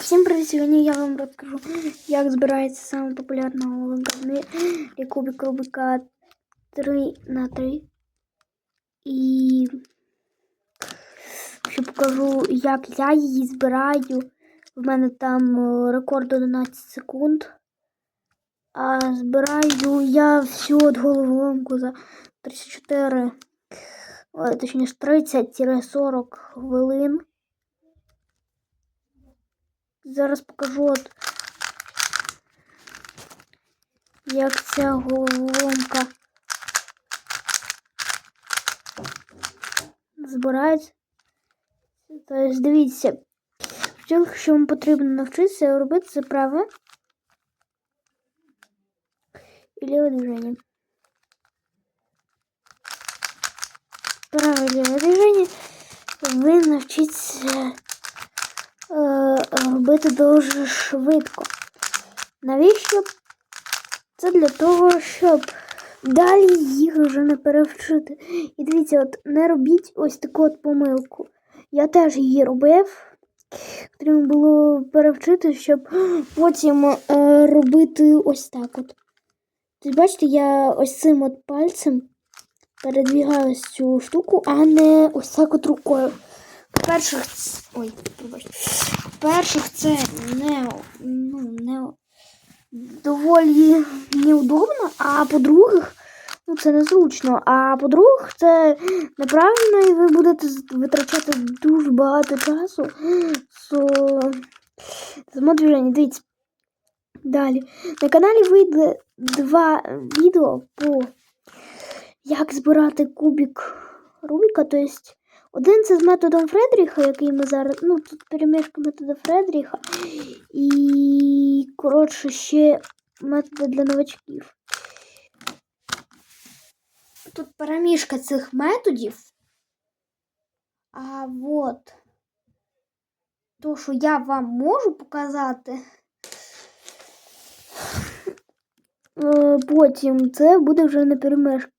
Всім привіт! Сьогодні я вам розкажу, як збирається саме популярна головка в мірі кубик Рубика 3 на 3 І ще покажу, як я її збираю. В мене там е, рекорд 11 секунд. А збираю я всю от головоломку за 34, точніше 30-40 хвилин. Зараз покажу, от, як ця головоломка збирається. Тобто, дивіться, спочатку, що вам потрібно навчитися робити, це праве і ліве движення. Праве ліве движення ви навчитеся робити дуже швидко. Навіщо? Це для того, щоб далі їх вже не перевчити. І дивіться, от не робіть ось таку от помилку. Я теж її робив. Потрібно було перевчити, щоб потім е, робити ось так от. Тобто, бачите, я ось цим от пальцем передвігаю цю штуку, а не ось так от рукою. По-перше, ой, пробачте. По-перше, це не, ну, не доволі неудобно, а по-друге, ну, це незручно. А по-друге, це неправильно, і ви будете витрачати дуже багато часу з самодвіження. Дивіться. Далі. На каналі вийде два відео по як збирати кубик Рубіка, тобто один це з методом Фредріха, який ми зараз. Ну, тут перемішка методу Фредріха. І, коротше, ще методи для новачків. Тут перемішка цих методів. А от то, що я вам можу показати. е, Потім це буде вже не перемішка.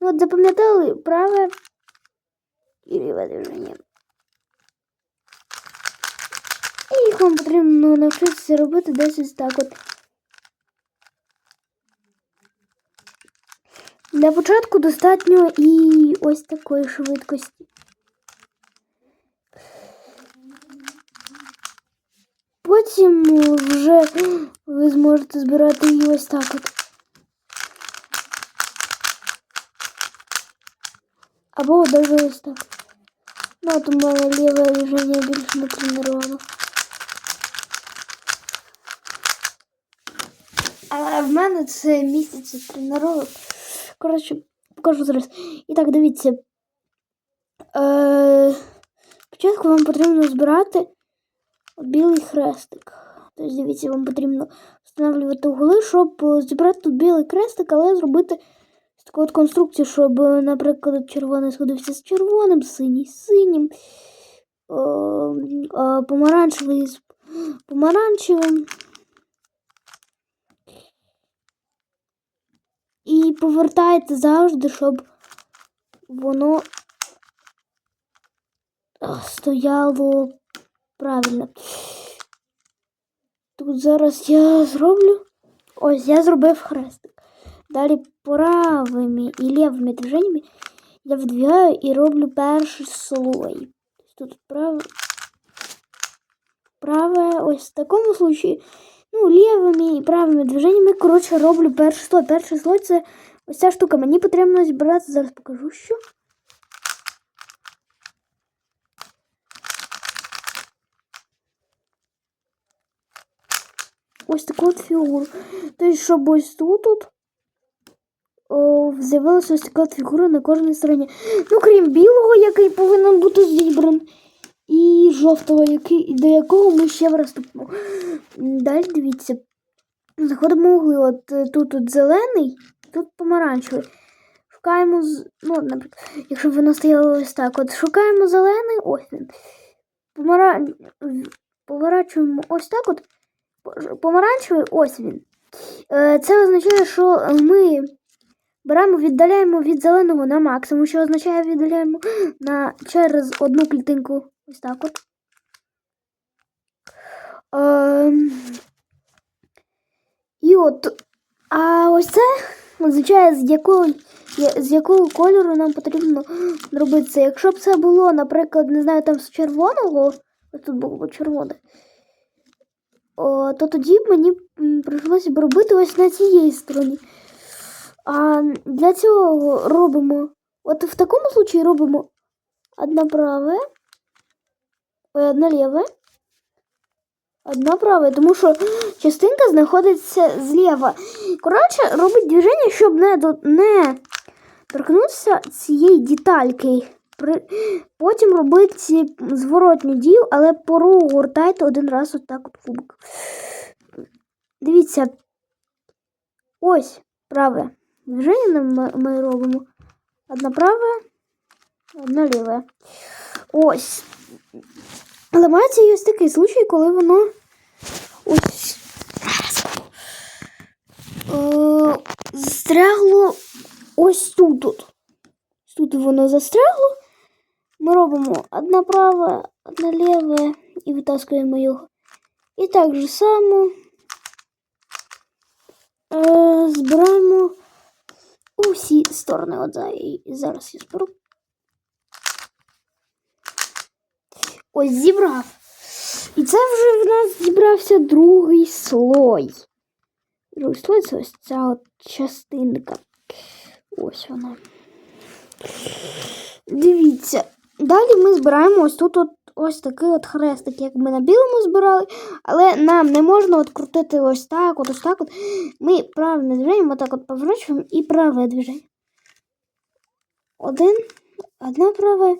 Ну, от запам'ятали праве і ліве. І їх вам потрібно навчитися робити десь ось так от. Для початку достатньо і ось такої швидкості. Потім вже ви зможете збирати її ось так от. Або даже ось так. Ну, от у мене ліве движення більш не. Але в мене це місяць тренувок. Коротше, покажу зараз. І так, дивіться. Е, вам потрібно збирати білий хрестик. Тобто, дивіться, вам потрібно встановлювати угли, щоб е, зібрати тут білий хрестик, але зробити таку от конструкцію, щоб, е, наприклад, червоний сходився з червоним, синій з синім, е, е, помаранчевий з помаранчевим. І повертайте завжди, щоб воно е, стояло правильно. Тут зараз я зроблю. Ось я зробив хрестик. Далі правими і лівими движеннями я вдвигаю і роблю перший слой. Тут праве, праве, ось в такому случаї, ну, лівими і правими движеннями, коротше, роблю перший слой. Перший слой це ось ця штука. Мені потрібно зібрати, зараз покажу, що. Ось таку от фігуру. Тобто, щоб ось тут от о, З'явилася ось така фігура на кожній стороні. Ну, крім білого, який повинен бути зібраний, і жовтого, який, до якого ми ще приступимо. Далі дивіться. Заходимо угли. От е, тут от зелений, тут помаранчевий. Шукаємо, ну, наприклад, якщо б воно стояло ось так, от шукаємо зелений, ось він. Помара... Поворачуємо ось так от. Помаранчевий, ось він. Е, Це означає, що ми Беремо, віддаляємо від зеленого на максимум, що означає віддаляємо на, через одну клітинку. Ось так от. Ем... І от. А ось це означає, з якого з якого кольору нам потрібно робити це. Якщо б це було, наприклад, не знаю, там з червоного, ось тут було червоне, то тоді б мені прийшлося б робити ось на цієї стороні. А для цього робимо. От в такому случаї робимо одна праве, ой, одна ліве, одна праве, тому що частинка знаходиться зліва. Коротше, робить движення, щоб не, не торкнутися цієї детальки. Потім робити зворотню дію, але пору гуртайте один раз отак от кубик. Дивіться. Ось праве. Движення ми, робимо. Одна праве, одна ліве. Ось. Але мається ось такий случай, коли воно ось е, застрягло ось тут. Тут, тут воно застрягло. Ми робимо одна права, одна ліве і витаскуємо його. І так же само е, збираємо усі сторони. От зараз я зберу. Ось зібрав. І це вже в нас зібрався другий слой. Другий слой це ось ця от частинка. Ось вона. Дивіться. Далі ми збираємо ось тут от, ось такий от хрестик, як ми на білому збирали, але нам не можна от крутити ось так, от ось так. От. Ми правильне движення, отак от поворачуємо і праве движення. Один, одна праве.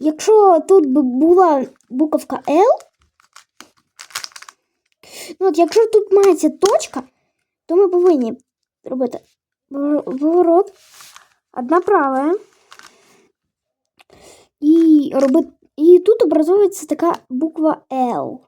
Якщо тут би була буковка L, ну от якщо тут мається точка, то ми повинні робити вор- поворот, одна права. І робити. І тут образується така буква L.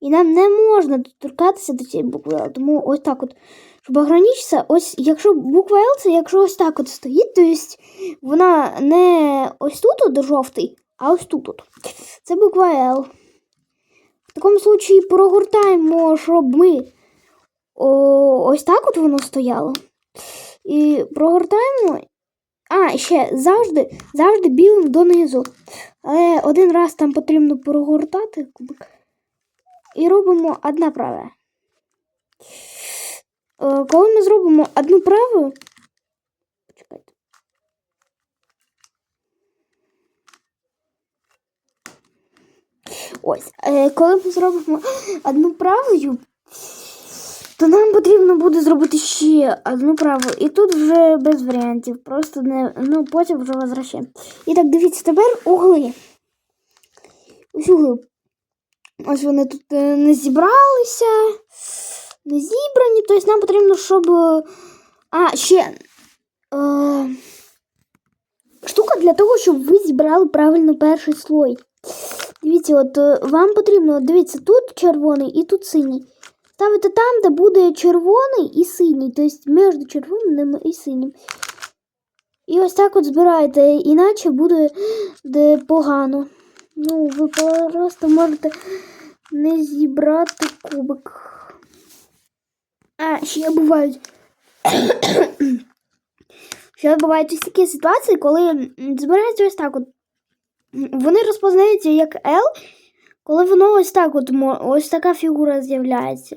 І нам не можна доторкатися до цієї букви L. Тому ось так от, щоб ограничитися, ось якщо буква L, це якщо ось так от стоїть, то есть вона не ось тут от жовтий, а ось тут от. Це буква L. В такому случаї прогортаємо, щоб ми о, ось так от воно стояло. І прогортаємо. А, ще завжди, завжди білим донизу. Але один раз там потрібно прогортати кубик. І робимо одна права. Е, Коли ми зробимо одну праву. Почекайте. Ось. е, Коли ми зробимо одну правою, то нам потрібно буде зробити ще одну праву. І тут вже без варіантів. Просто не. Ну, потім вже возвращаємо. І так, дивіться, тепер угли. Ось угли. Ось вони тут е, не зібралися, не зібрані. Тобто нам потрібно, щоб. е, А, ще. Е... Штука для того, щоб ви зібрали правильно перший слой. Дивіться, от е, вам потрібно, дивіться, тут червоний і тут синій. Ставите там, де буде червоний і синій, тобто між червоним і синім. І ось так от збираєте, іначе буде погано. Ну, ви просто можете не зібрати кубик. А, ще бувають. ще бувають ось такі ситуації, коли збирається ось так от. Вони розпознаються як L, коли воно ось так от, ось така фігура з'являється.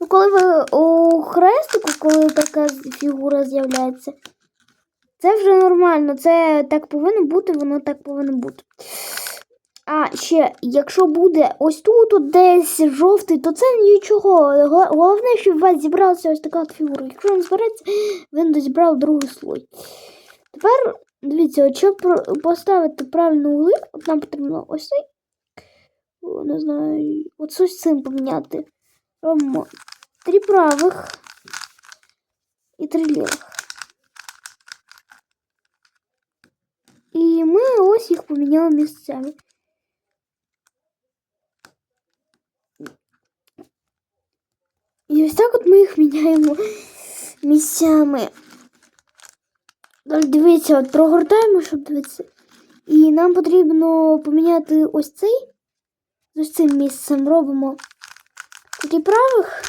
Ну, коли ви у хрестику, коли така фігура з'являється, це вже нормально. Це так повинно бути, воно так повинно бути. А ще, якщо буде ось тут от десь жовтий, то це нічого. Головне, щоб у вас зібралася ось така от фігура. Якщо він збереться, він дозібрав другий слой. Тепер, дивіться, от щоб поставити правильно угли, от нам потрібно ось цей. Не знаю, от ось цим поміняти. Робимо три правих і три лівих. І ми ось їх поміняли місцями. І ось так от ми їх міняємо місцями. Дивіться, от прогортаємо, щоб дивитися. І нам потрібно поміняти ось цей. З ось цим місцем робимо три правых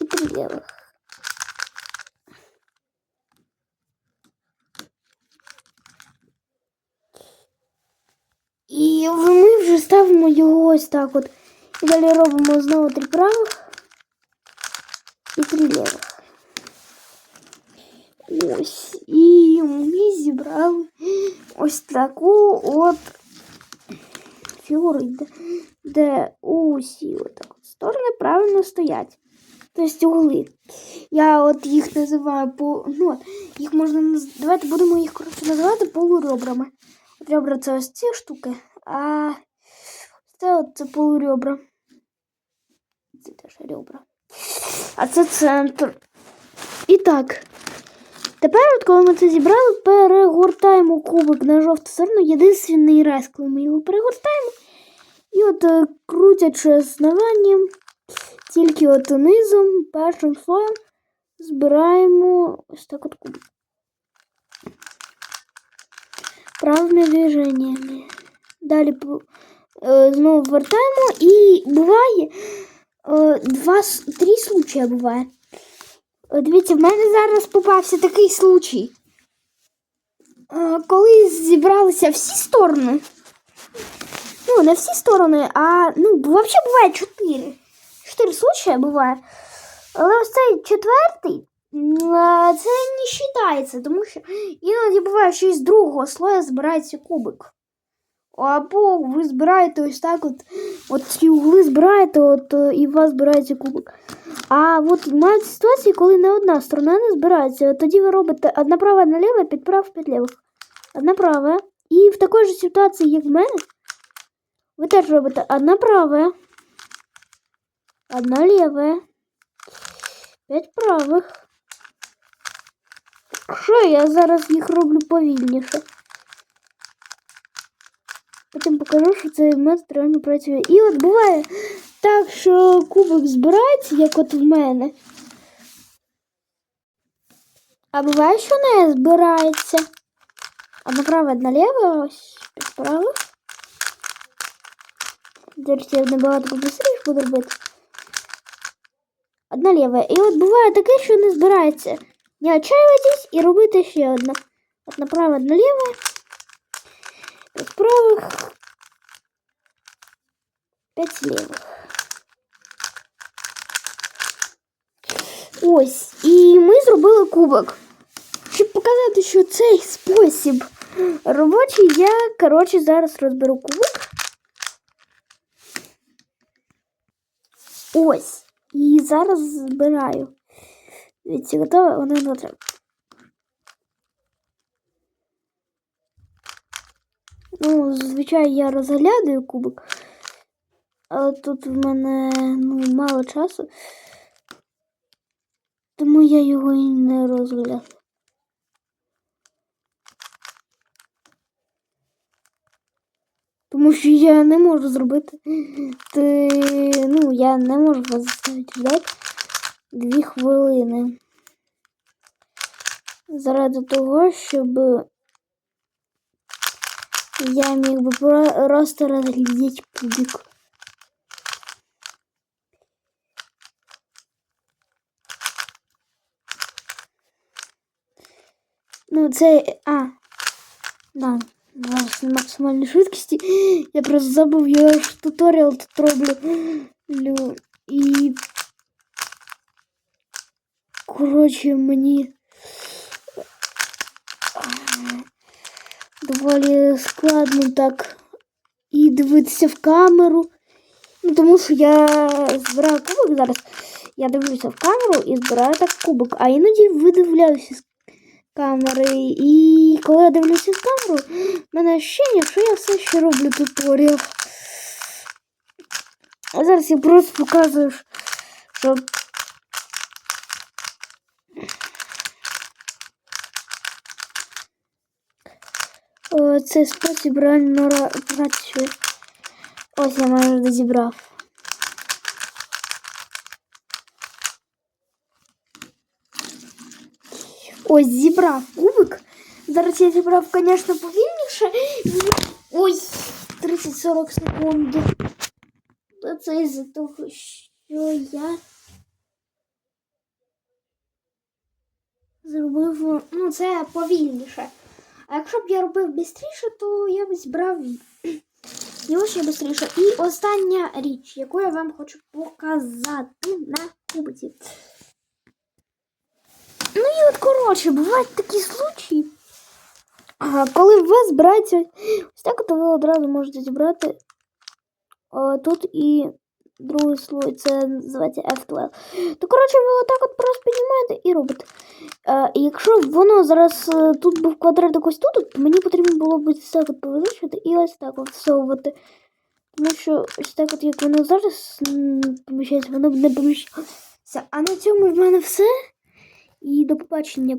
и три левых. и мы уже ставим його ось так от. І далі робимо знову три правых и три левых Ось. и мы зібрали ось таку от фігуру, де, де усі отак. Сторони правильно стоять. Тобто угли. Я от їх називаю по. Ну, їх можна наз... Давайте будемо їх коротше називати полуребрами. От ребра це ось ці штуки, а це от це полуребра. Це теж ребра. А це центр. І так. Тепер, от коли ми це зібрали, перегортаємо кубик на жовту сторону. Єдиний раз, коли ми його перегортаємо. І от е, крутячи основанням, тільки от низом, першим слоєм збираємо ось так от кубик. Правими движеннями. Далі е, знову вертаємо і буває е, два, три случаї буває. Дивіться, в мене зараз попався такий случай. Коли зібралися всі сторони. Ну, не всі сторони, а ну, взагалі буває чотири. Чотири случаї буває. Але ось цей четвертий це не вважається, тому що іноді буває, що із другого слоя збирається кубик. Або ви збираєте ось так, от, от ці угли збираєте, от, і у вас збирається кубик. А от мають ситуації, коли не одна сторона не збирається. Тоді ви робите одна права, одна ліва, підправ, під лівих. Одна права. І в такій ж ситуації, як в мене, ви теж робите одна права, одна ліва, п'ять правих. Що я зараз їх роблю повільніше. Потім покажу, що цей метод реально працює. І от буває так, що кубик збирається, як от в мене. А буває, що не збирається. Одна права, одна ліва, ось підправив. Зараз я набагато побыстріше буду робити. Одна ліва. І от буває таке, що не збирається. Не отчаюватись і робити ще одна. Одна права, одна ліва. П'ять правих. П'ять лівих. Ось. І ми зробили кубок. Щоб показати, що цей спосіб робочий, я, коротше, зараз розберу кубок. Ось. І зараз збираю. Дивіться, готове? Воно не. Ну, зазвичай я розглядаю кубик. Але тут в мене ну, мало часу. Тому я його і не розглядав. Тому що я не можу зробити. Ти, ну, я не можу вас заставити ждати дві хвилини. Заради того, щоб я міг би просто розглядіти кубик. Ну, це. А. Да. Зараз на максимальній швидкості. Я просто забув, я ж туторіал тут роблю. Лю. І. Коротше, мені. Доволі складно так і дивитися в камеру. Ну, тому що я збираю кубик зараз. Я дивлюся в камеру і збираю так кубик. А іноді видивляюся з камери. І коли я дивлюся в камеру, в мене ощущення, що я все ще роблю туторіал. А зараз я просто показую, що цей спосіб реально працює. Ось я майже дозібрав. Ось зібрав кубик. Зараз я зібрав, звісно, повільніше. Ой, 30-40 секунд. Це із-за того, що я зробив. Ну, це повільніше. А якщо б я робив швидше, то я б зібрав його ще швидше. І остання річ, яку я вам хочу показати на кубиці. Ну і от коротше, бувають такі случаї. Коли у вас збирається ось так, то ви одразу можете зібрати тут і другий слой, це називається F12. То, коротше, ви отак от просто піднімаєте і робите. І якщо воно зараз е, тут був квадратик ось тут, то мені потрібно було б все так от повеличити і ось так от всовувати. Тому що ось так от, як воно зараз поміщається, воно б не поміщалося. А на цьому в мене все. І до побачення.